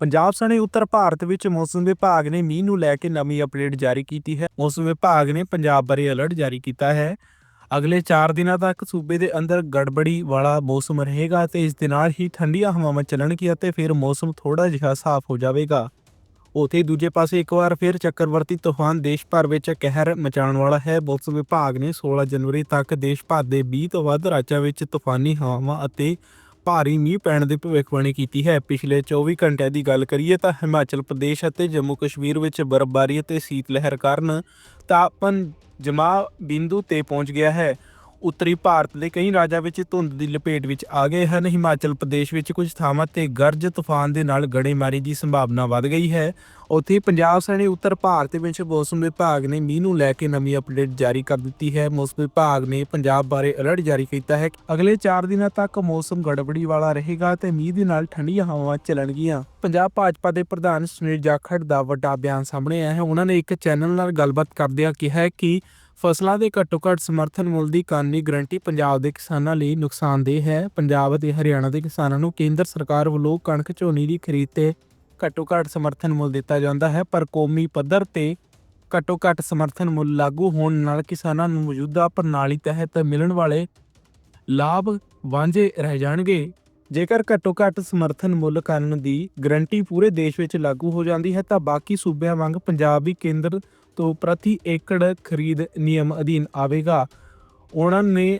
ਪੰਜਾਬ ਸਣੇ ਉੱਤਰ ਭਾਰਤ ਵਿੱਚ ਮੌਸਮ ਵਿਭਾਗ ਨੇ ਮੀਂਹ ਨੂੰ ਲੈ ਕੇ ਨਵੀਂ ਅਪਡੇਟ ਜਾਰੀ ਕੀਤੀ ਹੈ। ਮੌਸਮ ਵਿਭਾਗ ਨੇ ਪੰਜਾਬ ਬਾਰੇ ਅਲਰਟ ਜਾਰੀ ਕੀਤਾ ਹੈ। ਅਗਲੇ 4 ਦਿਨਾਂ ਤੱਕ ਸੂਬੇ ਦੇ ਅੰਦਰ ਗੜਬੜੀ ਵਾਲਾ ਮੌਸਮ ਰਹੇਗਾ ਤੇ ਇਸ ਦੇ ਨਾਲ ਹੀ ਠੰਡੀਆਂ ਹਵਾਵਾਂ ਚੱਲਣਗੀਆਂ ਤੇ ਫਿਰ ਮੌਸਮ ਥੋੜਾ ਜਿਹਾ ਸਾਫ਼ ਹੋ ਜਾਵੇਗਾ। ਉਥੇ ਦੂਜੇ ਪਾਸੇ ਇੱਕ ਵਾਰ ਫਿਰ ਚੱਕਰਵਰਤੀ ਤੂਫਾਨ ਦੇਸ਼ ਭਰ ਵਿੱਚ ਕਹਿਰ ਮਚਾਉਣ ਵਾਲਾ ਹੈ। ਮੌਸਮ ਵਿਭਾਗ ਨੇ 16 ਜਨਵਰੀ ਤੱਕ ਦੇਸ਼ ਭਰ ਦੇ 20 ਤੋਂ ਵੱਧ ਰਾਜਾਂ ਵਿੱਚ ਤੂਫਾਨੀ ਹਵਾਵਾਂ ਅਤੇ ਭਾਰੀ ਮੀਂਹ ਪੈਣ ਦੀ ਭਵਿੱਖਬਾਣੀ ਕੀਤੀ ਹੈ। ਪਿਛਲੇ 24 ਘੰਟਿਆਂ ਦੀ ਗੱਲ ਕਰੀਏ ਤਾਂ ਹਿਮਾਚਲ ਪ੍ਰਦੇਸ਼ ਅਤੇ ਜੰਮੂ ਕਸ਼ਮੀਰ ਵਿੱਚ ਬਰਫ਼ਬਾਰੀ ਅਤੇ ਸੀਤ ਲਹਿਰ ਕਾਰਨ ਤਾਪਮਾਨ ਜਮਾ ਬਿੰਦੂ ਤੇ ਪਹੁੰਚ ਗਿਆ ਹੈ। ਉੱਤਰੀ ਭਾਰਤ ਦੇ ਕਈ ਰਾਜਾਂ ਵਿੱਚ ਧੁੰਦ ਦੀ ਲਪੇਟ ਵਿੱਚ ਆ ਗਏ ਹਨ। ਹਿਮਾਚਲ ਪ੍ਰਦੇਸ਼ ਵਿੱਚ ਕੁਝ ਥਾਵਾਂ ਤੇ ਗਰਜ ਤੂਫਾਨ ਦੇ ਨਾਲ ਗੜੇਮਾਰੀ ਦੀ ਸੰਭਾਵਨਾ ਵੱਧ ਗਈ ਹੈ। ਉੱਥੇ ਪੰਜਾਬ ਸਣੇ ਉੱਤਰ ਭਾਰਤ ਵਿੱਚ ਮੌਸਮ ਵਿਭਾਗ ਨੇ ਮੀਂਹ ਨੂੰ ਲੈ ਕੇ ਨਵੀਂ ਅਪਡੇਟ ਜਾਰੀ ਕਰ ਦਿੱਤੀ ਹੈ। ਮੌਸਮ ਵਿਭਾਗ ਨੇ ਪੰਜਾਬ ਬਾਰੇ ਅਲਰਟ ਜਾਰੀ ਕੀਤਾ ਹੈ ਅਗਲੇ 4 ਦਿਨਾਂ ਤੱਕ ਮੌਸਮ ਗੜਬੜੀ ਵਾਲਾ ਰਹੇਗਾ ਤੇ ਮੀਂਹ ਦੇ ਨਾਲ ਠੰਡੀਆਂ ਹਵਾਵਾਂ ਚੱਲਣਗੀਆਂ। ਪੰਜਾਬ ਭਾਜਪਾ ਦੇ ਪ੍ਰਧਾਨ ਸੁਨੀਲ ਜਾਖੜ ਦਾ ਵੱਡਾ ਬਿਆਨ ਸਾਹਮਣੇ ਆਇਆ ਹੈ। ਉਹਨਾਂ ਨੇ ਇੱਕ ਚੈਨਲ ਨਾਲ ਗੱਲਬਾਤ ਕਰਦਿਆਂ ਕਿਹਾ ਕਿ ਫਸਲਾਂ ਦੇ ਘੱਟੋ ਘੱਟ ਸਮਰਥਨ ਮੁੱਲ ਦੀ ਕਾਨੂੰਨੀ ਗਰੰਟੀ ਪੰਜਾਬ ਦੇ ਕਿਸਾਨਾਂ ਲਈ ਨੁਕਸਾਨਦੇਹ ਹੈ। ਪੰਜਾਬ ਅਤੇ ਹਰਿਆਣਾ ਦੇ ਕਿਸਾਨਾਂ ਨੂੰ ਕੇਂਦਰ ਸਰਕਾਰ ਵੱਲੋਂ ਕਣਕ ਝੋਨੇ ਦੀ ਖਰੀਦ ਤੇ ਘੱਟੋ ਘੱਟ ਸਮਰਥਨ ਮੁੱਲ ਦਿੱਤਾ ਜਾਂਦਾ ਹੈ, ਪਰ ਕੌਮੀ ਪੱਧਰ ਤੇ ਘੱਟੋ ਘੱਟ ਸਮਰਥਨ ਮੁੱਲ ਲਾਗੂ ਹੋਣ ਨਾਲ ਕਿਸਾਨਾਂ ਨੂੰ ਮੌਜੂਦਾ ਪ੍ਰਣਾਲੀ ਤਹਿਤ ਮਿਲਣ ਵਾਲੇ ਲਾਭ ਵਾਂਝੇ ਰਹਿ ਜਾਣਗੇ। ਜੇਕਰ ਘੱਟੋ ਘੱਟ ਸਮਰਥਨ ਮੁੱਲ ਕਰਨ ਦੀ ਗਰੰਟੀ ਪੂਰੇ ਦੇਸ਼ ਵਿੱਚ ਲਾਗੂ ਹੋ ਜਾਂਦੀ ਹੈ, ਤਾਂ ਬਾਕੀ ਸੂਬਿਆਂ ਵਾਂਗ ਪੰਜਾਬ ਵੀ ਕੇਂਦਰ ਤੋਂ ਪ੍ਰਤੀ ਏਕੜ ਖਰੀਦ ਨਿਯਮ ਅਧੀਨ ਆਵੇਗਾ ਉਹਨਾਂ ਨੇ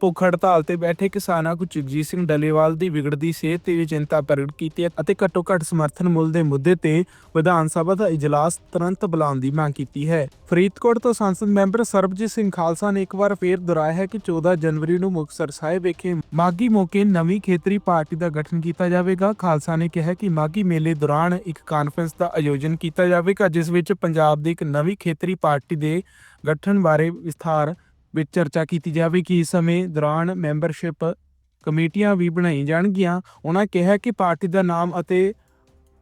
ਭੁੱਖ ਹੜਤਾਲ ਤੇ ਬੈਠੇ ਕਿਸਾਨਾਂ ਕੁ ਜਗਜੀਤ ਸਿੰਘ ਡੱਲੇਵਾਲ ਦੀ ਵਿਗੜਦੀ ਸਿਹਤ ਤੇ ਚਿੰਤਾ ਪ੍ਰਗਟ ਕੀਤੀ ਅਤੇ ਘੱਟੋ ਘੱਟ ਸਮਰਥਨ ਮੁੱਲ ਦੇ ਮੁੱਦੇ ਤੇ ਵਿਧਾਨ ਸਭਾ ਦਾ ਇਜਲਾਸ ਤੁਰੰਤ ਬੁਲਾਉਣ ਦੀ ਮੰਗ ਕੀਤੀ ਹੈ। ਫਰੀਦਕੋਟ ਤੋਂ ਸੰਸਦ ਮੈਂਬਰ ਸਰਬਜੀਤ ਸਿੰਘ ਖਾਲਸਾ ਨੇ ਇੱਕ ਵਾਰ ਫੇਰ ਦੁਹਰਾਇਆ ਹੈ ਕਿ 14 ਜਨਵਰੀ ਨੂੰ ਮੁਕਤਸਰ ਸਾਹਿਬ ਵਿਖੇ ਮਾਗੀ ਮੌਕੇ ਨਵੀਂ ਖੇਤਰੀ ਪਾਰਟੀ ਦਾ ਗਠਨ ਕੀਤਾ ਜਾਵੇਗਾ। ਖਾਲਸਾ ਨੇ ਕਿਹਾ ਕਿ ਮਾਗੀ ਮੇਲੇ ਦੌਰਾਨ ਇੱਕ ਕਾਨਫਰੰਸ ਦਾ ਆਯੋਜਨ ਕੀਤਾ ਜਾਵੇਗਾ, ਜਿਸ ਵਿੱਚ ਪੰਜਾਬ ਦੀ ਇੱਕ ਨਵੀਂ ਖੇਤਰੀ ਪਾਰਟੀ ਦੇ ਗਠਨ ਬਾਰੇ ਵਿਸਥਾਰ ਵਿੱਚ ਚਰਚਾ ਕੀਤੀ ਜਾਵੇਗੀ ਇਸ ਸਮੇਂ ਦੌਰਾਨ ਮੈਂਬਰਸ਼ਿਪ ਕਮੇਟੀਆਂ ਵੀ ਬਣਾਈ ਜਾਣਗੀਆਂ ਉਹਨਾਂ ਕਿਹਾ ਕਿ ਪਾਰਟੀ ਦਾ ਨਾਮ ਅਤੇ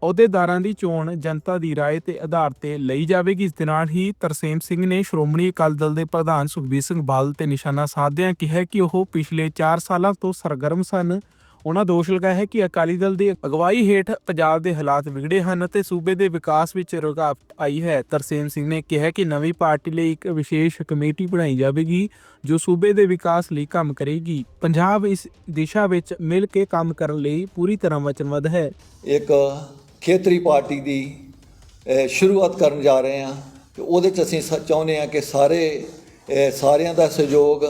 ਅਹੁਦੇਦਾਰਾਂ ਦੀ ਚੋਣ ਜਨਤਾ ਦੀ رائے ਤੇ ਆਧਾਰ ਤੇ ਲਈ ਜਾਵੇਗੀ ਇਸ ਦੇ ਨਾਲ ਹੀ ਤਰਸੇਮ ਸਿੰਘ ਨੇ ਸ਼੍ਰੋਮਣੀ ਅਕਾਲੀ ਦਲ ਦੇ ਪ੍ਰਧਾਨ ਸੁਖਬੀਰ ਸਿੰਘ ਬਾਦਲ ਤੇ ਨਿਸ਼ਾਨਾ ਸਾਧਦਿਆਂ ਕਿਹਾ ਕਿ ਉਹ ਪਿਛਲੇ 4 ਸਾਲਾਂ ਤੋਂ ਸਰਗਰਮ ਸਨ ਉਹਨਾਂ ਦੋਸ਼ ਲਗਾਇਆ ਹੈ ਕਿ ਅਕਾਲੀ ਦਲ ਦੀ ਅਗਵਾਈ ਹੇਠ ਪੰਜਾਬ ਦੇ ਹਾਲਾਤ ਵਿਗੜੇ ਹਨ ਅਤੇ ਸੂਬੇ ਦੇ ਵਿਕਾਸ ਵਿੱਚ ਰੁਕਾਵਟ ਆਈ ਹੈ। ਤਰਸੇਮ ਸਿੰਘ ਨੇ ਕਿਹਾ ਕਿ ਨਵੀਂ ਪਾਰਟੀ ਲਈ ਇੱਕ ਵਿਸ਼ੇਸ਼ ਕਮੇਟੀ ਬਣਾਈ ਜਾਵੇਗੀ, ਜੋ ਸੂਬੇ ਦੇ ਵਿਕਾਸ ਲਈ ਕੰਮ ਕਰੇਗੀ। ਪੰਜਾਬ ਇਸ ਦਿਸ਼ਾ ਵਿੱਚ ਮਿਲ ਕੇ ਕੰਮ ਕਰਨ ਲਈ ਪੂਰੀ ਤਰ੍ਹਾਂ ਵਚਨਬੱਧ ਹੈ। ਇੱਕ ਖੇਤਰੀ ਪਾਰਟੀ ਦੀ ਸ਼ੁਰੂਆਤ ਕਰਨ ਜਾ ਰਹੇ ਹਾਂ ਤੇ ਉਹਦੇ ਚ ਅਸੀਂ ਸ- ਚਾਹੁੰਦੇ ਹਾਂ ਕਿ ਸਾਰੇ ਸਾਰਿਆਂ ਦਾ ਸਹਿਯੋਗ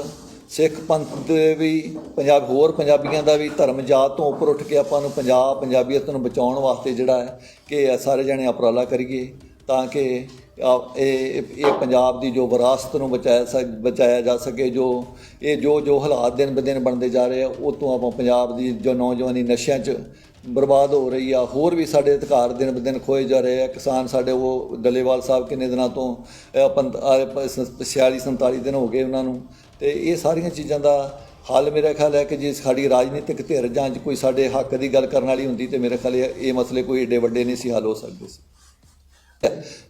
ਸਿੱਖ ਪੰਥ ਦੇ ਵੀ, ਪੰਜਾਬ ਹੋਰ ਪੰਜਾਬੀਆਂ ਦਾ ਵੀ ਧਰਮ ਜਾਤ ਤੋਂ ਉੱਪਰ ਉੱਠ ਕੇ ਆਪਾਂ ਨੂੰ ਪੰਜਾਬ ਪੰਜਾਬੀਅਤ ਨੂੰ ਬਚਾਉਣ ਵਾਸਤੇ ਜਿਹੜਾ ਹੈ ਕਿ ਇਹ ਸਾਰੇ ਜਣੇ ਉਪਰਾਲਾ ਕਰੀਏ ਤਾਂ ਕਿ ਇਹ ਇਹ ਪੰਜਾਬ ਦੀ ਜੋ ਵਿਰਾਸਤ ਨੂੰ ਬਚਾਇਆ ਸਕ, ਬਚਾਇਆ ਜਾ ਸਕੇ, ਜੋ ਇਹ ਜੋ ਜੋ ਹਾਲਾਤ ਦਿਨ ਬ ਦਿਨ ਬਣਦੇ ਜਾ ਰਹੇ ਆ, ਉਹ ਤੋਂ ਆਪਾਂ ਪੰਜਾਬ ਦੀ ਜੋ ਨੌਜਵਾਨੀ ਨਸ਼ਿਆਂ 'ਚ ਬਰਬਾਦ ਹੋ ਰਹੀ ਆ, ਹੋਰ ਵੀ ਸਾਡੇ ਅਧਿਕਾਰ ਦਿਨ ਬ ਦਿਨ ਖੋਏ ਜਾ ਰਹੇ ਆ, ਕਿਸਾਨ ਸਾਡੇ ਉਹ ਡੱਲੇਵਾਲ ਸਾਹਿਬ ਕਿੰਨੇ ਦਿਨਾਂ ਤੋਂ 46 47 ਦਿਨ ਹੋ ਗਏ ਉਹਨਾਂ ਨੂੰ ਤੇ ਇਹ ਸਾਰੀਆਂ ਚੀਜ਼ਾਂ ਦਾ ਹੱਲ ਮੇਰਾ ਖਿਆਲ ਹੈ ਕਿ ਜੇ ਸਾਡੀ ਰਾਜਨੀਤਿਕ ਧਿਰ ਜਾਂ ਕੋਈ ਸਾਡੇ ਹੱਕ ਦੀ ਗੱਲ ਕਰਨ ਵਾਲੀ ਹੁੰਦੀ ਤੇ ਮੇਰੇ ਖਿਆਲ ਇਹ ਇਹ ਮਸਲੇ ਕੋਈ ਏਡੇ ਵੱਡੇ ਨਹੀਂ ਸੀ ਹੱਲ ਹੋ ਸਕਦੇ ਸੀ।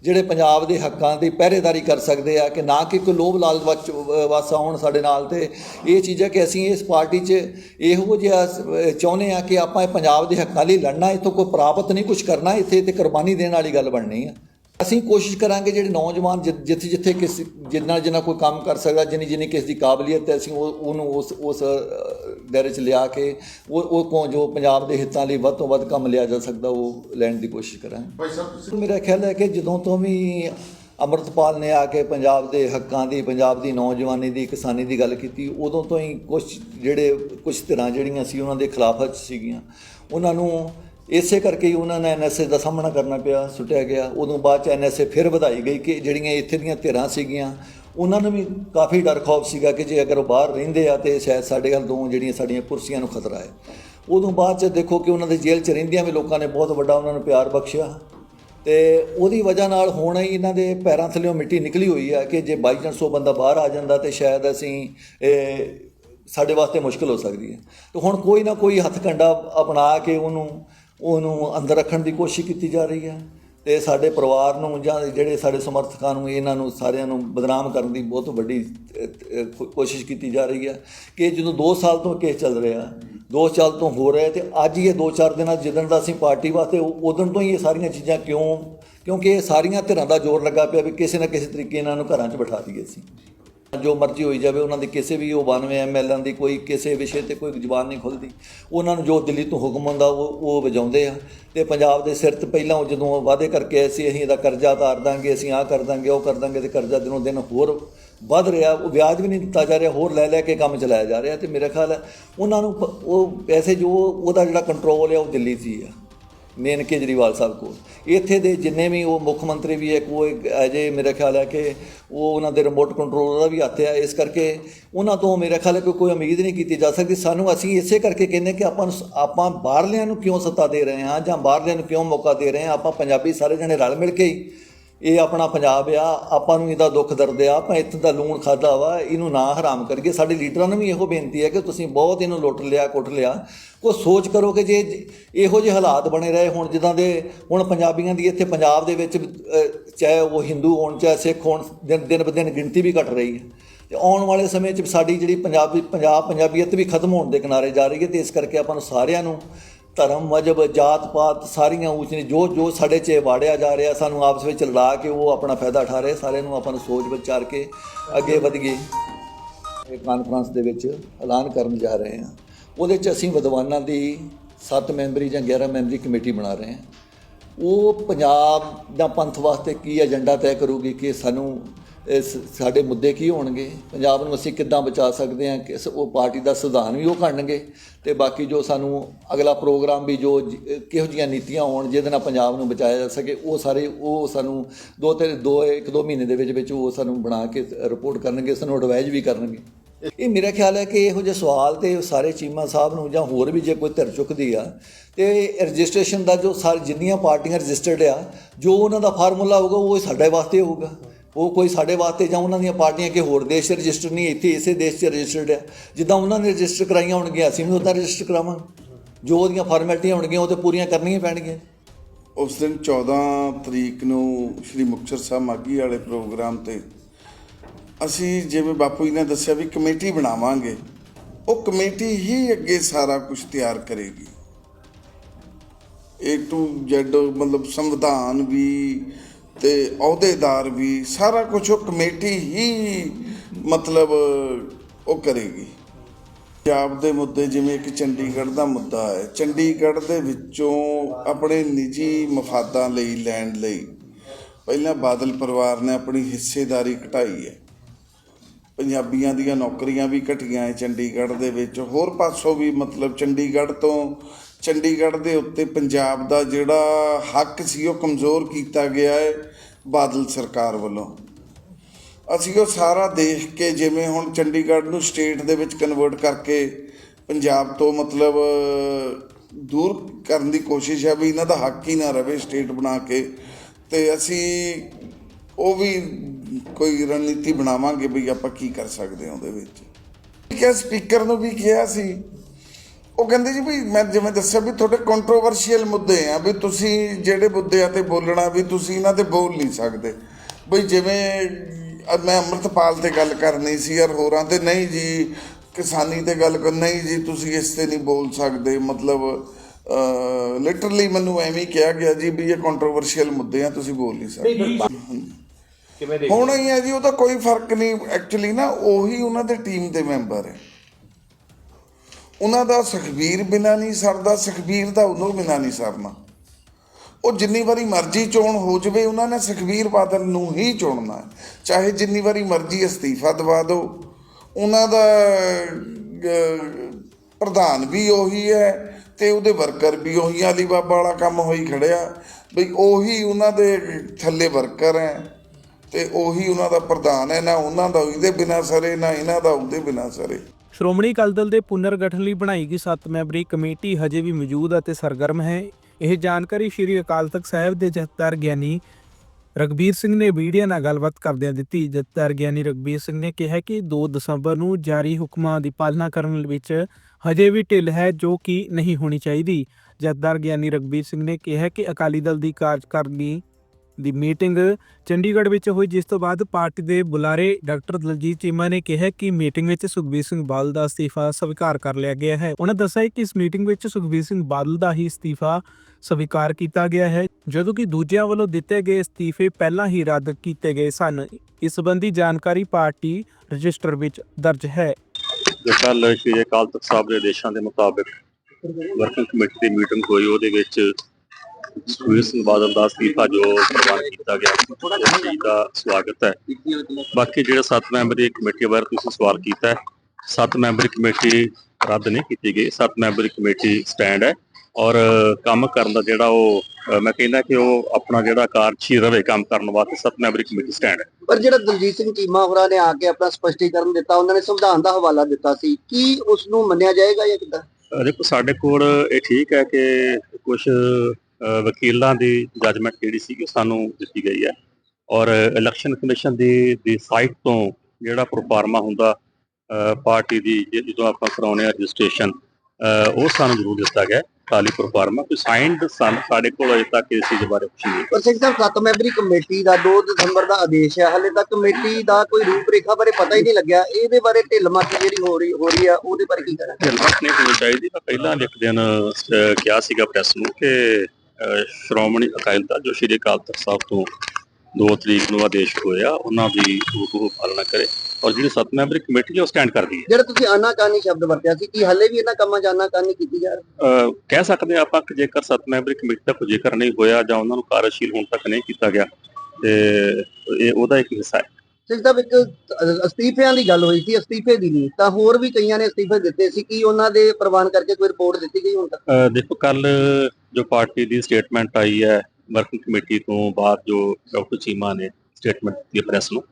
ਜਿਹੜੇ ਪੰਜਾਬ ਦੇ ਹੱਕਾਂ ਦੀ ਪਹਿਰੇਦਾਰੀ ਕਰ ਸਕਦੇ ਆ ਕਿ ਨਾ ਕਿ ਕੋਈ ਲੋਭ ਲਾਲਚ ਵਸ- ਵਸ ਆਉਣ ਸਾਡੇ ਨਾਲ ਤੇ ਇਹ ਚੀਜ਼ਾਂ ਕਿ ਅਸੀਂ ਇਸ ਪਾਰਟੀ 'ਚ ਇਹੋ ਜਿਹਾ ਚਾਹੁੰਦੇ ਆ ਕਿ ਆਪਾਂ ਇਹ ਪੰਜਾਬ ਦੇ ਹੱਕਾਂ ਲਈ ਲੜਨਾ, ਇਥੋਂ ਕੋਈ ਪ੍ਰਾਪਤ ਨਹੀਂ ਕੁਝ ਕਰਨਾ, ਇੱਥੇ ਤੇ ਕੁਰਬਾਨੀ ਦੇਣ ਵਾਲੀ ਗੱਲ ਬਣਨੀ ਆ। ਅਸੀਂ ਕੋਸ਼ਿਸ਼ ਕਰਾਂਗੇ ਜਿਹੜੇ ਨੌਜਵਾਨ ਜਿੱਥੇ ਜਿੱਥੇ ਕਿਸ ਜਿੰਨਾ ਜਿੰਨਾ ਕੋਈ ਕੰਮ ਕਰ ਸਕਦਾ ਜਿੰਨੀ ਜਿੰਨੀ ਕਿਸ ਦੀ ਕਾਬਲੀਅਤ ਹੈ ਅਸੀਂ ਉਹ ਉਹਨੂੰ ਉਸ ਉਸ ਦਾਇਰੇ 'ਚ ਲਿਆ ਕੇ ਉਹ ਉਹ ਕੋਲ ਜੋ ਪੰਜਾਬ ਦੇ ਹਿੱਤਾਂ ਲਈ ਵੱਧ ਤੋਂ ਵੱਧ ਕੰਮ ਲਿਆ ਜਾ ਸਕਦਾ ਉਹ ਲੈਣ ਦੀ ਕੋਸ਼ਿਸ਼ ਕਰਾਂਗੇ। ਭਾਈ ਸਾਹਿਬ ਤੁਸੀਂ ਮੇਰਾ ਖਿਆਲ ਹੈ ਕਿ ਜਦੋਂ ਤੋਂ ਵੀ ਅੰਮ੍ਰਿਤਪਾਲ ਨੇ ਆ ਕੇ ਪੰਜਾਬ ਦੇ ਹੱਕਾਂ ਦੀ ਪੰਜਾਬ ਦੀ ਨੌਜਵਾਨੀ ਦੀ ਕਿਸਾਨੀ ਦੀ ਗੱਲ ਕੀਤੀ ਉਦੋਂ ਤੋਂ ਹੀ ਕੁਝ ਜਿਹੜੇ ਕੁਝ ਧਿਰਾਂ ਜਿਹੜੀਆਂ ਸੀ ਉਹਨਾਂ ਦੇ ਖਿਲਾਫਤ ਸੀਗੀਆਂ। ਉਹਨਾਂ ਨੂੰ ਇਸੇ ਕਰਕੇ ਹੀ ਉਹਨਾਂ ਨੇ ਐਨਐਸਏ ਦਾ ਸਾਹਮਣਾ ਕਰਨਾ ਪਿਆ, ਸੁੱਟਿਆ ਗਿਆ। ਉਦੋਂ ਬਾਅਦ ਚ ਐਨਐਸਏ ਫਿਰ ਵਧਾਈ ਗਈ ਕਿ ਜਿਹੜੀਆਂ ਇੱਥੇ ਦੀਆਂ ਧਿਰਾਂ ਸੀਗੀਆਂ, ਉਹਨਾਂ ਨੂੰ ਵੀ ਕਾਫੀ ਡਰ ਖੌਫ ਸੀਗਾ ਕਿ ਜੇ ਅਗਰ ਉਹ ਬਾਹਰ ਰਹਿੰਦੇ ਆ ਤੇ ਸ਼ਾਇਦ ਸਾਡੇ ਹੱਲ ਤੋਂ ਜਿਹੜੀਆਂ ਸਾਡੀਆਂ ਕੁਰਸੀਆਂ ਨੂੰ ਖਤਰਾ ਹੈ। ਉਦੋਂ ਬਾਅਦ ਚ ਦੇਖੋ ਕਿ ਉਹਨਾਂ ਦੇ ਜੇਲ੍ਹ ਚ ਰਹਿੰਦਿਆਂ ਵੀ ਲੋਕਾਂ ਨੇ ਬਹੁਤ ਵੱਡਾ ਉਹਨਾਂ ਨੂੰ ਪਿਆਰ ਬਖਸ਼ਿਆ। ਤੇ ਉਹਦੀ ਵਜ੍ਹਾ ਨਾਲ ਹੁਣ ਹੀ ਇਹਨਾਂ ਦੇ ਪੈਰਾਂ ਥੱਲੇੋਂ ਮਿੱਟੀ ਨਿਕਲੀ ਹੋਈ ਆ ਕਿ ਜੇ ਬਾਈ ਚਾਂਸ ਉਹ ਬੰਦਾ ਬਾਹਰ ਆ ਜਾਂਦਾ ਤੇ ਸ਼ਾਇਦ ਅਸੀਂ, ਇਹ, ਸਾਡੇ ਵਾਸਤੇ ਮੁਸ਼ਕਲ ਹੋ ਸਕਦੀ ਹੈ। ਤੇ ਹੁਣ ਕੋਈ ਨਾ ਕੋਈ ਹੱਥ ਕੰਡਾ ਅਪਣਾ ਕੇ ਉਹਨੂੰ ਉਹਨੂੰ ਅੰਦਰ ਰੱਖਣ ਦੀ ਕੋਸ਼ਿਸ਼ ਕੀਤੀ ਜਾ ਰਹੀ ਹੈ ਤੇ ਸਾਡੇ ਪਰਿਵਾਰ ਨੂੰ ਜਾਂ ਜਿਹੜੇ ਸਾਡੇ ਸਮਰਥਕਾਂ ਨੂੰ ਇਹਨਾਂ ਨੂੰ ਸਾਰਿਆਂ ਨੂੰ ਬਦਨਾਮ ਕਰਨ ਦੀ ਬਹੁਤ ਵੱਡੀ ਕੋਸ਼ਿਸ਼ ਕੀਤੀ ਜਾ ਰਹੀ ਹੈ ਕਿ ਜਦੋਂ 2 ਸਾਲ ਤੋਂ ਕੇਸ ਚੱਲ ਰਿਹਾ 2 ਸਾਲ ਤੋਂ ਹੋ ਰਿਹਾ ਤੇ ਅੱਜ ਹੀ ਇਹ 2-4 ਦਿਨਾਂ ਜਿੱਦਣ ਦਾ ਅਸੀਂ ਪਾਰਟੀ ਵਾਸਤੇ ਉਦੋਂ ਤੋਂ ਹੀ ਇਹ ਸਾਰੀਆਂ ਚੀਜ਼ਾਂ ਕਿਉਂ, ਕਿਉਂਕਿ ਇਹ ਸਾਰੀਆਂ ਧਿਰਾਂ ਦਾ ਜ਼ੋਰ ਲੱਗਾ ਪਿਆ ਵੀ ਕਿਸੇ ਨਾ ਕਿਸੇ ਤਰੀਕੇ ਇਹਨਾਂ ਨੂੰ ਘਰਾਂ 'ਚ ਬਿਠਾ ਦਈਏ ਅਸੀਂ। ਜੋ ਮਰਜ਼ੀ ਹੋਈ ਜਾਵੇ, ਉਹਨਾਂ ਦੇ ਕਿਸੇ ਵੀ ਉਹ 92 ਐਮਐਲਆਂ ਦੀ ਕੋਈ ਕਿਸੇ ਵਿਸ਼ੇ ਤੇ ਕੋਈ ਜ਼ੁਬਾਨ ਨਹੀਂ ਖੁੱਲਦੀ। ਉਹਨਾਂ ਨੂੰ ਜੋ ਦਿੱਲੀ ਤੋਂ ਹੁਕਮ ਹੁੰਦਾ ਉਹ ਉਹ ਵਜਾਉਂਦੇ ਆ। ਤੇ ਪੰਜਾਬ ਦੇ ਸਿਰ ਤੇ ਪਹਿਲਾਂ ਉਹ ਜਦੋਂ ਵਾਅਦੇ ਕਰਕੇ ਅਸੀਂ ਅਸੀਂ ਇਹਦਾ ਕਰਜ਼ਾ ਉਤਾਰ ਦਾਂਗੇ, ਅਸੀਂ ਆਹ ਕਰ ਦਾਂਗੇ, ਉਹ ਕਰ ਦਾਂਗੇ, ਤੇ ਕਰਜ਼ਾ ਦਿਨੋਂ ਦਿਨ ਹੋਰ ਵੱਧ ਰਿਹਾ, ਉਹ ਵਿਆਜ ਵੀ ਨਹੀਂ ਦਿੱਤਾ ਜਾ ਰਿਹਾ, ਹੋਰ ਲੈ ਲੈ ਕੇ ਕੰਮ ਚਲਾਇਆ ਜਾ ਰਿਹਾ। ਤੇ ਮੇਰਾ ਖਿਆਲ ਹੈ, ਉਹਨਾਂ ਨੂੰ ਉਹ ਪੈਸੇ ਜੋ ਉਹਦਾ ਜਿਹੜਾ ਕੰਟਰੋਲ ਹੈ ਉਹ ਦਿੱਲੀ 'ਚ ਹੀ ਆ। ਮੇਨ ਕੇਜਰੀਵਾਲ ਸਾਹਿਬ ਕੋਲ। ਇੱਥੇ ਦੇ ਜਿੰਨੇ ਵੀ ਉਹ ਮੁੱਖ ਮੰਤਰੀ ਵੀ ਹੈ ਕੋਈ ਅਜੇ ਮੇਰਾ ਖਿਆਲ ਹੈ ਕਿ ਉਹ ਉਹਨਾਂ ਦੇ ਰਿਮੋਟ ਕੰਟਰੋਲ ਦਾ ਵੀ ਹੱਥ ਹੈ। ਇਸ ਕਰਕੇ ਉਹਨਾਂ ਤੋਂ ਮੇਰਾ ਖਿਆਲ ਹੈ ਕਿ ਕੋਈ ਉਮੀਦ ਨਹੀਂ ਕੀਤੀ ਜਾ ਸਕਦੀ। ਸਾਨੂੰ ਅਸੀਂ ਇਸੇ ਕਰਕੇ ਕਹਿੰਦੇ ਕਿ ਆਪਾਂ ਸ- ਆਪਾਂ ਬਾਹਰਲਿਆਂ ਨੂੰ ਕਿਉਂ ਸੱਤਾ ਦੇ ਰਹੇ ਹਾਂ ਜਾਂ ਬਾਹਰਲਿਆਂ ਨੂੰ ਕਿਉਂ ਮੌਕਾ ਦੇ ਰਹੇ ਹਾਂ? ਆਪਾਂ ਪੰਜਾਬੀ ਸਾਰੇ ਜਣੇ ਰਲ ਮਿਲ ਕੇ ਹੀ ਇਹ ਆਪਣਾ ਪੰਜਾਬ ਆ, ਆਪਾਂ ਨੂੰ ਇਹਦਾ ਦੁੱਖ ਦਰਦ ਆ ਆਪਾਂ ਇੱਥੇ ਦਾ ਲੂਣ ਖਾਦਾ ਵਾ, ਇਹਨੂੰ ਨਾ ਹਰਾਮ ਕਰੀਏ। ਸਾਡੇ ਲੀਡਰਾਂ ਨੂੰ ਵੀ ਇਹੋ ਬੇਨਤੀ ਹੈ ਕਿ ਤੁਸੀਂ ਬਹੁਤ ਇਹਨੂੰ ਲੁੱਟ ਲਿਆ, ਕੁੱਟ ਲਿਆ। ਉਹ ਸੋਚ ਕਰੋ ਕਿ ਜੇ ਇਹੋ ਜਿਹੇ ਹਾਲਾਤ ਬਣੇ ਰਹੇ ਹੁਣ, ਜਿੱਦਾਂ ਦੇ ਹੁਣ ਪੰਜਾਬੀਆਂ ਦੀ ਇੱਥੇ ਪੰਜਾਬ ਦੇ ਵਿੱਚ ਚਾਹੇ ਉਹ ਹਿੰਦੂ ਹੋਣ, ਚਾਹੇ ਸਿੱਖ ਹੋਣ, ਦਿਨ ਦਿਨ ਬ ਦਿਨ ਗਿਣਤੀ ਵੀ ਘਟ ਰਹੀ ਹੈ। ਤੇ ਆਉਣ ਵਾਲੇ ਸਮੇਂ 'ਚ ਸਾਡੀ ਜਿਹੜੀ ਪੰਜਾਬੀ, ਪੰਜਾਬ, ਪੰਜਾਬੀਅਤ ਵੀ ਖਤਮ ਹੋਣ ਦੇ ਕਿਨਾਰੇ ਜਾ ਰਹੀ ਹੈ, ਤੇ ਇਸ ਕਰਕੇ ਆਪਾਂ ਨੂੰ ਸਾਰਿਆਂ ਨੂੰ ਧਰਮ ਮਜਬ ਜਾਤ ਪਾਤ ਸਾਰੀਆਂ ਊਚ ਨੇ। ਜੋ ਜੋ ਸਾਡੇ 'ਚ ਵਾੜਿਆ ਜਾ ਰਿਹਾ, ਸਾਨੂੰ ਆਪਸ ਵਿੱਚ ਲੜਾ ਕੇ ਉਹ ਆਪਣਾ ਫਾਇਦਾ ਉਠਾ ਰਹੇ। ਸਾਰਿਆਂ ਨੂੰ ਆਪਾਂ ਨੂੰ ਸੋਚ ਵਿਚਾਰ ਕੇ ਅੱਗੇ ਵਧੀਏ ਇਹ ਕਾਨਫਰੰਸ ਦੇ ਵਿੱਚ ਐਲਾਨ ਕਰਨ ਜਾ ਰਹੇ ਹਾਂ। ਉਹਦੇ 'ਚ ਅਸੀਂ ਵਿਦਵਾਨਾਂ ਦੀ 7 ਮੈਂਬਰੀ ਜਾਂ 11 ਮੈਂਬਰੀ ਕਮੇਟੀ ਬਣਾ ਰਹੇ ਹਾਂ। ਉਹ ਪੰਜਾਬ ਜਾਂ ਪੰਥ ਵਾਸਤੇ ਕੀ ਏਜੰਡਾ ਤੈਅ ਕਰੂਗੀ ਕਿ ਸਾਨੂੰ ਸਾਡੇ ਮੁੱਦੇ ਕੀ ਹੋਣਗੇ? ਪੰਜਾਬ ਨੂੰ ਅਸੀਂ ਕਿੱਦਾਂ ਬਚਾ ਸਕਦੇ ਹਾਂ? ਕਿਸ, ਉਹ ਪਾਰਟੀ ਦਾ ਸੰਵਿਧਾਨ ਵੀ ਉਹ ਘੜਨਗੇ ਤੇ ਬਾਕੀ ਜੋ ਸਾਨੂੰ ਅਗਲਾ ਪ੍ਰੋਗਰਾਮ ਵੀ ਜੋ ਕਿਹੋ ਜੀਆਂ ਨੀਤੀਆਂ ਹੋਣ ਜਿਹਦੇ ਨਾਲ ਪੰਜਾਬ ਨੂੰ ਬਚਾਇਆ ਜਾ ਸਕੇ, ਉਹ ਸਾਰੇ ਉਹ ਸਾਨੂੰ ਦੋ ਤੇ ਦੋ, ਇੱਕ, ਦੋ ਮਹੀਨੇ ਦੇ ਵਿੱਚ ਵਿੱਚ ਉਹ ਸਾਨੂੰ ਬਣਾ ਕੇ ਰਿਪੋਰਟ ਕਰਨਗੇ, ਸਾਨੂੰ ਐਡਵਾਈਜ਼ ਵੀ ਕਰਨਗੇ। ਇਹ ਮੇਰਾ ਖਿਆਲ ਹੈ ਕਿ ਇਹੋ ਜਿਹੇ ਸਵਾਲ ਤੇ ਸਾਰੇ ਚੀਮਾ ਸਾਹਿਬ ਨੂੰ ਜਾਂ ਹੋਰ ਵੀ ਜੇ ਕੋਈ ਧਿਰ ਚੁੱਕਦੀ ਆ, ਤੇ ਰਜਿਸਟ੍ਰੇਸ਼ਨ ਦਾ ਜੋ ਸਾਰੀ ਜਿੰਨੀਆਂ ਪਾਰਟੀਆਂ ਰਜਿਸਟਰਡ ਆ, ਜੋ ਉਹਨਾਂ ਦਾ ਫਾਰਮੂਲਾ ਹੋਊਗਾ, ਉਹ ਸਾਡੇ ਵਾਸਤੇ ਹੋਊਗਾ। ਉਹ ਕੋਈ ਸਾਡੇ ਵਾਸਤੇ ਜਾਂ ਉਹਨਾਂ ਦੀਆਂ ਪਾਰਟੀਆਂ ਕਿ ਹੋਰ ਦੇਸ਼ 'ਚ ਰਜਿਸਟਰ ਨਹੀਂ, ਇੱਥੇ ਇਸੇ ਦੇਸ਼ 'ਚ ਰਜਿਸਟਰਡ ਹੈ। ਜਿੱਦਾਂ ਉਹਨਾਂ ਨੇ ਰਜਿਸਟਰ ਕਰਾਈਆਂ ਹੋਣਗੀਆਂ, ਅਸੀਂ ਵੀ ਉਦਾਂ ਰਜਿਸਟਰ ਕਰਾਵਾਂਗੇ। ਜੋ ਉਹਦੀਆਂ ਫਾਰਮੈਲਿਟੀਆਂ ਹੋਣਗੀਆਂ, ਉਹ ਤੇ ਪੂਰੀਆਂ ਕਰਨੀਆਂ ਪੈਣਗੀਆਂ। ਉਸ ਦਿਨ 14 ਤਰੀਕ ਨੂੰ ਸ਼੍ਰੀ ਮੁਕਤਸਰ ਸਾਹਿਬ ਮਾਗੀ ਵਾਲੇ ਪ੍ਰੋਗਰਾਮ ਤੇ ਅਸੀਂ ਜਿਵੇਂ ਬਾਪੂ ਜੀ ਨੇ ਦੱਸਿਆ ਵੀ ਕਮੇਟੀ ਬਣਾਵਾਂਗੇ, ਉਹ ਕਮੇਟੀ ਹੀ ਅੱਗੇ ਸਾਰਾ ਕੁਝ ਤਿਆਰ ਕਰੇਗੀ। A to Z ਮਤਲਬ ਸੰਵਿਧਾਨ ਵੀ ਤੇ ਅਹੁਦੇਦਾਰ ਵੀ ਸਾਰਾ ਕੁਝ ਉਹ ਕਮੇਟੀ ਹੀ ਮਤਲਬ ਉਹ ਕਰੇਗੀ। ਪੰਜਾਬ ਦੇ ਮੁੱਦੇ ਜਿਵੇਂ ਇੱਕ ਚੰਡੀਗੜ੍ਹ ਦਾ ਮੁੱਦਾ ਹੈ। ਚੰਡੀਗੜ੍ਹ ਦੇ ਵਿੱਚੋਂ ਆਪਣੇ ਨਿੱਜੀ ਮਫਾਦਾਂ ਲਈ ਲੈਣ ਲਈ ਪਹਿਲਾਂ ਬਾਦਲ ਪਰਿਵਾਰ ਨੇ ਆਪਣੀ ਹਿੱਸੇਦਾਰੀ ਘਟਾਈ ਹੈ। ਪੰਜਾਬੀਆਂ ਦੀਆਂ ਨੌਕਰੀਆਂ ਵੀ ਘਟੀਆਂ ਹੈ ਚੰਡੀਗੜ੍ਹ ਦੇ ਵਿੱਚ। ਹੋਰ ਪਾਸੋਂ ਵੀ ਮਤਲਬ ਚੰਡੀਗੜ੍ਹ ਤੋਂ ਚੰਡੀਗੜ੍ਹ ਦੇ ਉੱਤੇ ਪੰਜਾਬ ਦਾ ਜਿਹੜਾ ਹੱਕ ਸੀ, ਉਹ ਕਮਜ਼ੋਰ ਕੀਤਾ ਗਿਆ ਹੈ ਬਾਦਲ ਸਰਕਾਰ ਵੱਲੋਂ। ਅਸੀਂ ਉਹ ਸਾਰਾ ਦੇਖ ਕੇ ਜਿਵੇਂ ਹੁਣ ਚੰਡੀਗੜ੍ਹ ਨੂੰ ਸਟੇਟ ਦੇ ਵਿੱਚ ਕਨਵਰਟ ਕਰਕੇ ਪੰਜਾਬ ਤੋਂ ਮਤਲਬ ਦੂਰ ਕਰਨ ਦੀ ਕੋਸ਼ਿਸ਼ ਹੈ ਵੀ ਇਹਨਾਂ ਦਾ ਹੱਕ ਹੀ ਨਾ ਰਵੇ ਸਟੇਟ ਬਣਾ ਕੇ, ਤੇ ਅਸੀਂ ਉਹ ਵੀ ਕੋਈ ਰਣਨੀਤੀ ਬਣਾਵਾਂਗੇ ਵੀ ਆਪਾਂ ਕੀ ਕਰ ਸਕਦੇ ਹਾਂ ਉਹਦੇ ਵਿੱਚ। ਠੀਕ ਹੈ, ਸਪੀਕਰ ਨੂੰ ਵੀ ਕਿਹਾ ਸੀ। ਉਹ ਕਹਿੰਦੇ ਜੀ ਵੀ ਮੈਂ ਜਿਵੇਂ ਦੱਸਿਆ ਵੀ ਤੁਹਾਡੇ ਕੰਟਰੋਵਰਸ਼ੀਅਲ ਮੁੱਦੇ ਆ ਵੀ ਤੁਸੀਂ ਜਿਹੜੇ ਮੁੱਦਿਆਂ ਤੇ ਬੋਲਣਾ ਵੀ ਤੁਸੀਂ ਇਹਨਾਂ ਤੇ ਬੋਲ ਨਹੀਂ ਸਕਦੇ। ਬਈ ਜਿਵੇਂ ਮੈਂ ਅੰਮ੍ਰਿਤਪਾਲ ਤੇ ਗੱਲ ਕਰਨੀ ਸੀ ਯਾਰ ਹੋਰਾਂ ਤੇ ਨਹੀਂ ਜੀ ਕਿਸਾਨੀ ਤੇ ਗੱਲ ਕਰ ਨਹੀਂ ਜੀ ਤੁਸੀਂ ਇਸ ਤੇ ਨਹੀਂ ਬੋਲ ਸਕਦੇ। ਮਤਲਬ ਲਿਟਰਲੀ ਮੈਨੂੰ ਐਵੇਂ ਕਿਹਾ ਗਿਆ ਜੀ ਵੀ ਇਹ ਕੰਟਰੋਵਰਸ਼ੀਅਲ ਮੁੱਦੇ ਆ ਤੁਸੀਂ ਬੋਲ ਨਹੀਂ ਸਕਦੇ। ਹੁਣ ਹੀ? ਹੈ ਜੀ ਉਹਦਾ ਕੋਈ ਫ਼ਰਕ ਨਹੀਂ। ਐਕਚੁਅਲੀ ਨਾ ਉਹੀ ਉਹਨਾਂ ਦੇ ਟੀਮ ਦੇ ਮੈਂਬਰ ਹੈ। ਉਹਨਾਂ ਦਾ ਸੁਖਬੀਰ ਬਿਨਾ ਨਹੀਂ ਸਰਦਾ, ਸੁਖਬੀਰ ਦਾ ਉਹਨੂੰ ਬਿਨਾ ਨਹੀਂ ਸਰਨਾ। ਉਹ ਜਿੰਨੀ ਵਾਰੀ ਮਰਜ਼ੀ ਚੋਣ ਹੋ ਜਵੇ, ਉਹਨਾਂ ਨੇ ਸੁਖਬੀਰ ਬਾਦਲ ਨੂੰ ਹੀ ਚੁਣਨਾ ਚਾਹੇ ਜਿੰਨੀ ਵਾਰੀ ਮਰਜ਼ੀ ਅਸਤੀਫਾ ਦਵਾ ਦਿਓ ਉਹਨਾਂ ਦਾ ਪ੍ਰਧਾਨ ਵੀ ਉਹੀ ਹੈ ਤੇ ਉਹਦੇ ਵਰਕਰ ਵੀ ਉਹੀ ਅਲੀ ਬਾਬਾ ਵਾਲਾ ਕੰਮ ਹੋਈ ਖੜਿਆ ਬਈ ਉਹੀ ਉਹਨਾਂ ਦੇ ਥੱਲੇ ਵਰਕਰ ਹੈ ਤੇ ਉਹੀ ਉਹਨਾਂ ਦਾ ਪ੍ਰਧਾਨ ਹੈ, ਨਾ ਉਹਨਾਂ ਦਾ ਉਹਦੇ ਬਿਨਾ ਸਰੇ, ਨਾ ਇਹਨਾਂ ਦਾ ਉਹਦੇ ਬਿਨਾ ਸਰੇ। ਸ਼੍ਰੋਮਣੀ ਅਕਾਲੀ ਦਲ ਦੇ ਪੁਨਰ ਗਠਨ ਲਈ ਬਣਾਈ ਗਈ 7 ਮੈਂਬਰੀ ਕਮੇਟੀ ਹਜੇ ਵੀ ਮੌਜੂਦ ਅਤੇ ਸਰਗਰਮ ਹੈ। ਇਹ ਜਾਣਕਾਰੀ ਸ਼੍ਰੀ ਅਕਾਲ ਤਖਤ ਸਾਹਿਬ ਦੇ ਜਥੇਦਾਰ ਗਿਆਨੀ ਰਗਬੀਰ ਸਿੰਘ ਨੇ ਮੀਡੀਆ ਨਾਲ ਗੱਲਬਾਤ ਕਰਦਿਆਂ ਦਿੱਤੀ। ਜਥੇਦਾਰ ਗਿਆਨੀ ਰਗਬੀਰ ਸਿੰਘ ਨੇ ਕਿਹਾ ਕਿ 2 ਦਸੰਬਰ ਨੂੰ ਜਾਰੀ ਹੁਕਮਾਂ ਦੀ ਪਾਲਣਾ ਕਰਨ ਵਿੱਚ ਹਜੇ ਵੀ ਢਿੱਲ ਹੈ, ਜੋ ਕਿ ਨਹੀਂ ਹੋਣੀ ਚਾਹੀਦੀ। ਜਥੇਦਾਰ ਗਿਆਨੀ ਰਗਬੀਰ ਸਿੰਘ ਨੇ ਕਿਹਾ ਕਿ ਅਕਾਲੀ ਦਲ ਦੀ ਕਾਰਜਕਾਰਨੀ ਦੀ ਮੀਟਿੰਗ ਚੰਡੀਗੜ੍ਹ ਵਿੱਚ ਹੋਈ, ਜਿਸ ਤੋਂ ਬਾਅਦ ਪਾਰਟੀ ਦੇ ਬੁਲਾਰੇ ਡਾਕਟਰ ਦਲਜੀਤ ਚੀਮਾ ਨੇ ਕਿਹਾ ਕਿ ਮੀਟਿੰਗ ਵਿੱਚ ਸੁਖਬੀਰ ਸਿੰਘ ਬਾਦਲ ਦਾ ਅਸਤੀਫਾ ਸਵੀਕਾਰ ਕਰ ਲਿਆ ਗਿਆ ਹੈ। ਉਹਨਾਂ ਦੱਸਿਆ ਕਿ ਇਸ ਮੀਟਿੰਗ ਵਿੱਚ ਸੁਖਬੀਰ ਸਿੰਘ ਬਾਦਲ ਦਾ ਹੀ ਅਸਤੀਫਾ ਸਵੀਕਾਰ ਕੀਤਾ ਗਿਆ ਹੈ, ਜਦੋਂ ਕਿ ਦੂਜਿਆਂ ਵੱਲੋਂ ਦਿੱਤੇ ਗਏ ਅਸਤੀਫੇ ਪਹਿਲਾਂ ਹੀ ਰੱਦ ਕੀਤੇ ਗਏ ਸਨ। ਇਸ ਸੰਬੰਧੀ ਜਾਣਕਾਰੀ ਪਾਰਟੀ ਰਜਿਸਟਰ ਵਿੱਚ ਦਰਜ ਹੈ। ਕੱਲ ਸ਼੍ਰੀ ਅਕਾਲ ਤਖਤ ਸਾਹਿਬ ਦੇ ਆਦੇਸ਼ਾਂ ਦੇ ਮੁਤਾਬਕ ਵਰਕਿੰਗ ਕਮੇਟੀ ਦੀ ਮੀਟਿੰਗ ਹੋਈ, ਉਹਦੇ ਵਿੱਚ ਸੁਖਬੀਰ ਸਿੰਘ ਬਾਦਲ ਦਾ ਅਸਤੀਫਾ ਜੋ ਪ੍ਰਵਾਨ ਕੀਤਾ ਗਿਆ ਚੀਜ਼ ਦਾ ਸਵਾਗਤ ਹੈ। ਬਾਕੀ ਜਿਹੜੇ ਸੱਤ ਮੈਂਬਰੀ ਕਮੇਟੀ ਬਾਰੇ ਤੁਸੀਂ ਸਵਾਲ ਕੀਤਾ ਹੈ ਸੱਤ ਮੈਂਬਰੀ ਕਮੇਟੀ ਰੱਦ ਨਹੀਂ ਕੀਤੀ ਗਈ ਸੱਤ ਮੈਂਬਰੀ ਕਮੇਟੀ ਸਟੈਂਡ ਹੈ ਔਰ ਕੰਮ ਕਰਨ ਦਾ ਜਿਹੜਾ ਉਹ ਮੈਂ ਕਹਿੰਦਾ ਕਿ ਉਹ ਆਪਣਾ ਜਿਹੜਾ ਕਾਰਜਸ਼ੀਲ ਰਵੇ ਕੰਮ ਕਰਨ ਵਾਸਤੇ ਸੱਤ ਮੈਂਬਰੀ ਕਮੇਟੀ ਸਟੈਂਡ ਹੈ। ਪਰ ਜਿਹੜਾ ਦਲਜੀਤ ਸਿੰਘ ਚੀਮਾ ਹੋਰਾਂ ਨੇ ਆ ਕੇ ਆਪਣਾ ਸਪਸ਼ਟੀਕਰਨ ਦਿੱਤਾ ਉਹਨਾਂ ਨੇ ਸੰਵਿਧਾਨ ਦਾ ਹਵਾਲਾ ਦਿੱਤਾ ਸੀ ਕੀ ਉਸ ਨੂੰ ਮੰਨਿਆ ਜਾਏਗਾ ਜਾਂ ਕਿੱਦਾਂ? ਦੇਖੋ ਸਾਡੇ ਕੋਲ ਇਹ ਠੀਕ ਹੈ ਕਿ ਕੁਝ ਵਕੀਲਾਂ ਦੀ ਜੱਜਮੈਂਟ ਜਿਹੜੀ ਸੀ ਕਿ ਸਾਨੂੰ ਦਿੱਤੀ ਗਈ ਹੈ। ਔਰ ਇਲੈਕਸ਼ਨ ਕਮਿਸ਼ਨ ਦੀ ਦੀ ਸਾਈਟ ਤੋਂ ਜਿਹੜਾ ਪ੍ਰੋਫਾਰਮਾ ਹੁੰਦਾ ਪਾਰਟੀ ਦੀ ਜਦੋਂ ਆਪਾਂ ਕਰਾਉਨੇ ਆ ਰਜਿਸਟ੍ਰੇਸ਼ਨ ਉਹ ਸਾਨੂੰ ਜ਼ਰੂਰ ਦਿੱਤਾ ਗਿਆ ਖਾਲੀ ਪ੍ਰੋਫਾਰਮਾ ਕੋਈ ਸਾਈਨਡ ਸਾਡੇ ਕੋਲ ਅਜੇ ਤੱਕ ਇਸ ਚੀਜ਼ ਦੇ ਬਾਰੇ ਕੁਝ ਨਹੀਂ। ਪਰ ਸਿੰਘ ਸਾਹਿਬ ਸੱਤ ਮੈਂਬਰੀ ਕਮੇਟੀ ਦਾ 2 ਦਸੰਬਰ ਦਾ ਆਦੇਸ਼ ਹੈ। ਹਲੇ ਤੱਕ ਕਮੇਟੀ ਦਾ ਕੋਈ ਰੂਪ ਰੇਖਾ ਬਾਰੇ ਪਤਾ ਹੀ ਨਹੀਂ ਲੱਗਿਆ। ਇਹਦੇ ਬਾਰੇ ਢਿੱਲ ਮੱਤ ਜਿਹੜੀ ਹੋ ਰਹੀ ਹੋ ਰਹੀ ਆ ਉਹਦੇ ਬਾਰੇ ਕੀ ਕਹਿਣਾ ਢਿੱਲਮੱਠ ਨਹੀਂ ਹੋਣੀ ਚਾਹੀਦੀ ਮੈਂ ਪਹਿਲਾਂ ਇੱਕ ਦਿਨ ਕਿਹਾ ਸੀਗਾ ਪ੍ਰੈਸ ਨੂੰ ਕਿ ਸ਼੍ਰੋਮਣੀ ਅਕਾਲੀ ਦਲ ਜੋ ਸ਼੍ਰੀ ਅਕਾਲ ਤਖਤ ਸਾਹਿਬ ਤੋਂ 2 ਤਰੀਕ ਨੂੰ ਆਦੇਸ਼ ਹੋਇਆ ਉਹਨਾਂ ਦੀ ਉਹ ਪਾਲਣਾ ਕਰੇ ਔਰ ਜਿਹੜੀ ਸੱਤ ਮੈਂਬਰੀ ਕਮੇਟੀ ਹੈ ਉਹ ਸਟੈਂਡ ਕਰਦੀ ਹੈ। ਜਿਹੜਾ ਤੁਸੀਂ ਆਨਾਕਾਨੀ ਸ਼ਬਦ ਵਰਤਿਆ ਸੀ ਕਿ ਹਲੇ ਵੀ ਇਹਨਾਂ ਕੰਮਾਂ 'ਚ ਆਨਾਕਾਨੀ ਕੀਤੀ ਜਾ ਰਹੀ ਕਹਿ ਸਕਦੇ ਆਪਾਂ ਕਿ ਜੇਕਰ ਸੱਤ ਮੈਂਬਰੀ ਕਮੇਟੀ ਦਾ ਕੋਈ ਜ਼ਿਕਰ ਨਹੀਂ ਹੋਇਆ ਜਾਂ ਉਹਨਾਂ ਨੂੰ ਕਾਰਜਸ਼ੀਲ ਹੁਣ ਤੱਕ ਨਹੀਂ ਕੀਤਾ ਗਿਆ ਤੇ ਇਹ ਉਹਦਾ ਇੱਕ ਹਿੱਸਾ ਹੈ। ਸਿੰਘ ਇੱਕ ਅਸਤੀਫਿਆਂ ਦੀ ਗੱਲ ਹੋਈ ਸੀ, ਅਸਤੀਫੇ ਦੀ ਨਹੀਂ। ਤਾਂ ਹੋਰ ਵੀ ਕਈਆਂ ਨੇ ਅਸਤੀਫੇ ਦਿੱਤੇ ਸੀ ਕਿ ਉਹਨਾਂ ਦੇ ਪ੍ਰਵਾਨ ਕਰਕੇ ਕੋਈ ਰਿਪੋਰਟ ਦਿੱਤੀ ਗਈ ਹੁਣ ਤੱਕ? ਦੇਖੋ ਕੱਲ ਜੋ ਪਾਰਟੀ ਦੀ ਸਟੇਟਮੈਂਟ ਆਈ ਹੈ ਵਰਕਿੰਗ ਕਮੇਟੀ ਤੋਂ ਬਾਅਦ ਜੋ ਡਾਕਟਰ ਚੀਮਾ ਨੇ ਸਟੇਟਮੈਂਟ ਦਿੱਤੀ ਪ੍ਰੈਸ ਨੂੰ,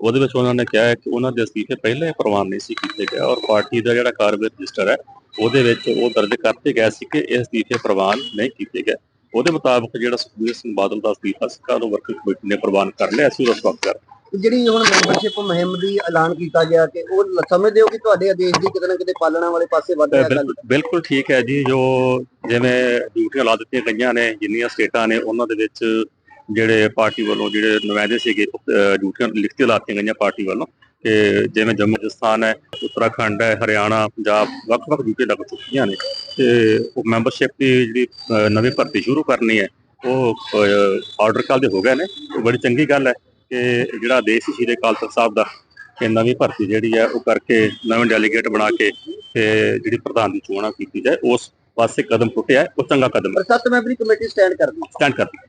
ਉਹਦੇ ਵਿੱਚ ਉਹਨਾਂ ਨੇ ਕਿਹਾ ਹੈ ਕਿ ਉਹਨਾਂ ਦੇ ਅਸਤੀਫੇ ਪਹਿਲਾਂ ਹੀ ਪ੍ਰਵਾਨ ਨਹੀਂ ਸੀ ਕੀਤੇ ਗਏ ਔਰ ਪਾਰਟੀ ਦਾ ਜਿਹੜਾ ਕਾਰਵਾਈ ਰਜਿਸਟਰ ਹੈ, ਉਹਦੇ ਵਿੱਚ ਉਹ ਦਰਜ ਕਰਤੇ ਗਏ ਸੀ ਕਿ ਇਹ ਅਸਤੀਫੇ ਪ੍ਰਵਾਨ ਨਹੀਂ ਕੀਤੇ ਗਏ। ਉਹਦੇ ਮੁਤਾਬਕ ਜਿਹੜਾ ਸੁਖਬੀਰ ਸਿੰਘ ਬਾਦਲ ਦਾ ਅਸਤੀਫਾ ਸੀ ਉਹ ਵਰਕਿੰਗ ਕਮੇਟੀ ਨੇ ਪ੍ਰਵਾਨ ਕਰ ਲਿਆ ਸੀ ਉਹਦਾ ਸਵਾਗਤ ਕਰ ਜਿਹੜੀ ਹੁਣ ਮੈਂਬਰਸ਼ਿਪ ਮੁਹਿੰਮ ਦੀ ਐਲਾਨ ਕੀਤਾ ਗਿਆ ਕਿ ਉਹ ਸਮਝਦੇ ਹੋ ਕਿ ਤੁਹਾਡੇ ਆਦੇਸ਼ ਦੀ ਕਿਤੇ ਨਾ ਕਿਤੇ ਪਾਲਣਾ ਵਾਲੇ ਪਾਸੇ ਵੱਧ ਰਿਹਾ ਗੱਲ ਬਿਲਕੁਲ ਠੀਕ ਹੈ ਜੀ ਜੋ ਜਿਵੇਂ ਡਿਊਟੀਆਂ ਲਾ ਦਿੱਤੀਆਂ ਗਈਆਂ ਨੇ ਜਿੰਨੀਆਂ ਸਟੇਟਾਂ ਨੇ ਉਹਨਾਂ ਦੇ ਵਿੱਚ ਜਿਹੜੇ ਪਾਰਟੀ ਵੱਲੋਂ ਜਿਹੜੇ ਨੁਮਾਇੰਦੇ ਸੀਗੇ ਡਿਊਟੀਆਂ ਲਿਖਤੀ ਲਾਤੀਆਂ ਗਈਆਂ ਪਾਰਟੀ ਵੱਲੋਂ ਕਿ ਜਿਵੇਂ ਜੰਮੂ ਰਾਜਸਥਾਨ ਹੈ ਉੱਤਰਾਖੰਡ ਹੈ ਹਰਿਆਣਾ ਪੰਜਾਬ ਵੱਖ-ਵੱਖ ਡਿਊਟੀਆਂ ਲੱਗ ਚੁੱਕੀਆਂ ਨੇ ਤੇ ਉਹ ਮੈਂਬਰਸ਼ਿਪ ਦੀ ਜਿਹੜੀ ਨਵੀਂ ਭਰਤੀ ਸ਼ੁਰੂ ਕਰਨੀ ਹੈ ਉਹ ਆਰਡਰ ਕੱਲ ਦੇ ਹੋ ਗਏ ਨੇ ਉਹ ਬੜੀ ਚੰਗੀ ਗੱਲ ਹੈ। ਕਿ ਜਿਹੜਾ ਆਦੇਸ਼ ਸੀ ਸ਼੍ਰੀ ਅਕਾਲ ਤਖਤ ਸਾਹਿਬ ਦਾ ਕਿ ਨਵੀਂ ਭਰਤੀ ਜਿਹੜੀ ਹੈ ਉਹ ਕਰਕੇ ਨਵੇਂ ਡੈਲੀਗੇਟ ਬਣਾ ਕੇ ਤੇ ਜਿਹੜੀ ਪ੍ਰਧਾਨ ਦੀ ਚੋਣਾਂ ਕੀਤੀ ਜਾਏ ਉਸ ਪਾਸੇ ਕਦਮ ਪੁੱਟਿਆ ਉਹ ਚੰਗਾ ਕਦਮ ਹੈ ਸੱਤ ਮੈਂਬਰੀ ਕਮੇਟੀ ਸਟੈਂਡ ਕਰਦੀ ਸਟੈਂਡ ਕਰਦੀ।